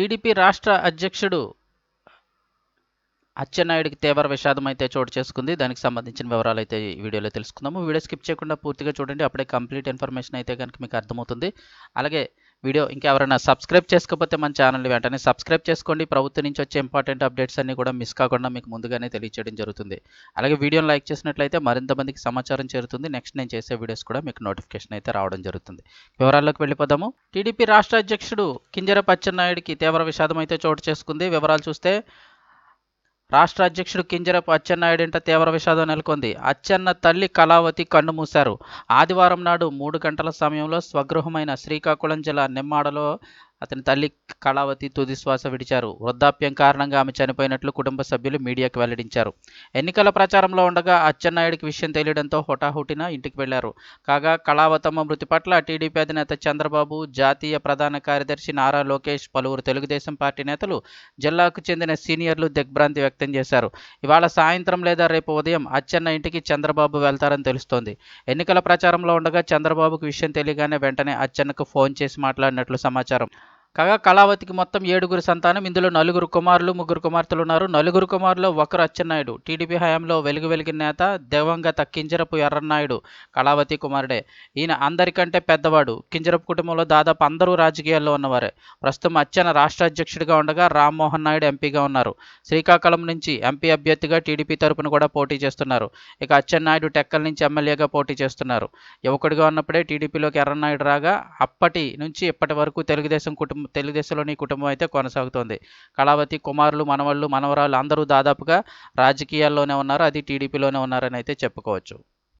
TDP రాష్ట్ర అధ్యక్షుడు అచ్చెన్నాయుడికి తీవ్ర విషాదం అయితే చోటు చేసుకుంది. దానికి సంబంధించిన వివరాలు అయితే ఈ వీడియోలో తెలుసుకుందాము. వీడియో స్కిప్ చేయకుండా పూర్తిగా చూడండి. అప్పుడే కంప్లీట్ ఇన్ఫర్మేషన్ అయితే కనుక మీకు అర్థమవుతుంది. అలాగే వీడియో ఇంకెవరైనా సబ్స్క్రైబ్ చేసుకోకపోతే మన ఛానల్ వెంటనే సబ్స్క్రైబ్ చేసుకోండి. ప్రభుత్వం నుంచి వచ్చే ఇంపార్టెంట్ అప్డేట్స్ అన్ని కూడా మిస్ కాకుండా మీకు ముందుగానే తెలియచేయడం జరుగుతుంది. అలాగే వీడియోని లైక్ చేసినట్లయితే మరింత మందికి సమాచారం చేరుతుంది. నెక్స్ట్ నేను చేసే వీడియోస్ కూడా మీకు నోటిఫికేషన్ అయితే రావడం జరుగుతుంది. వివరాల్లోకి వెళ్ళిపోదాము. టీడీపీ రాష్ట్ర అధ్యక్షుడు కింజర పచ్చెన్నాయుడికి తీవ్ర విషాదం అయితే చోటు చేసుకుంది. వివరాలు చూస్తే రాష్ట్ర అధ్యక్షుడు కింజరపు అచ్చెన్నాయుడింట తీవ్ర విషాదం నెలకొంది. అచ్చెన్న తల్లి కళావతి కన్ను మూశారు. ఆదివారం నాడు మూడు గంటల సమయంలో స్వగృహమైన శ్రీకాకుళం జిల్లా నిమ్మాడలో అతని తల్లి కళావతి తుది శ్వాస విడిచారు. వృద్ధాప్యం కారణంగా ఆమె చనిపోయినట్లు కుటుంబ సభ్యులు మీడియాకు వెల్లడించారు. ఎన్నికల ప్రచారంలో ఉండగా అచ్చెన్నాయుడికి విషయం తెలియడంతో హుటాహుటిన ఇంటికి వెళ్ళారు. కాగా కళావతమ్మ మృతి పట్ల టీడీపీ అధినేత చంద్రబాబు జాతీయ ప్రధాన కార్యదర్శి నారా లోకేష్ పలువురు తెలుగుదేశం పార్టీ నేతలు జిల్లాకు చెందిన సీనియర్లు దిగ్భ్రాంతి వ్యక్తం చేశారు. ఇవాళ సాయంత్రం లేదా రేపు ఉదయం అచ్చెన్న ఇంటికి చంద్రబాబు వెళ్తారని తెలుస్తోంది. ఎన్నికల ప్రచారంలో ఉండగా చంద్రబాబుకు విషయం తెలియగానే వెంటనే అచ్చెన్నకు ఫోన్ చేసి మాట్లాడినట్లు సమాచారం. కాగా కళావతికి మొత్తం ఏడుగురు సంతానం ఇందులో నలుగురు కుమారులు ముగ్గురు కుమార్తెలు ఉన్నారు. నలుగురు కుమారులు ఒకరు అచ్చెన్నాయుడు. టీడీపీ హయాంలో వెలుగు వెలిగిన నేత దివంగత కింజరపు ఎర్రన్నాయుడు కళావతి కుమారుడే. ఈయన అందరికంటే పెద్దవాడు. కింజరపు కుటుంబంలో దాదాపు అందరూ రాజకీయాల్లో ఉన్నవారే. ప్రస్తుతం అచ్చెన్న రాష్ట్ర అధ్యక్షుడిగా ఉండగా రామ్మోహన్ నాయుడు ఎంపీగా ఉన్నారు. శ్రీకాకుళం నుంచి ఎంపీ అభ్యర్థిగా టీడీపీ తరపున కూడా పోటీ చేస్తున్నారు. ఇక అచ్చెన్నాయుడు టెక్కల్ నుంచి ఎమ్మెల్యేగా పోటీ చేస్తున్నారు. యువకుడిగా ఉన్నప్పుడే టీడీపీలోకి ఎర్రన్నాయుడు రాగా అప్పటి నుంచి ఇప్పటి వరకు తెలుగుదేశం కుటుంబం తెలుగుదేశంలోని కుటుంబం అయితే కొనసాగుతోంది. కళావతి కుమారులు మనవళ్ళు మనవరాలు అందరూ దాదాపుగా రాజకీయాల్లోనే ఉన్నారు అది టీడీపీలోనే ఉన్నారని అయితే చెప్పుకోవచ్చు.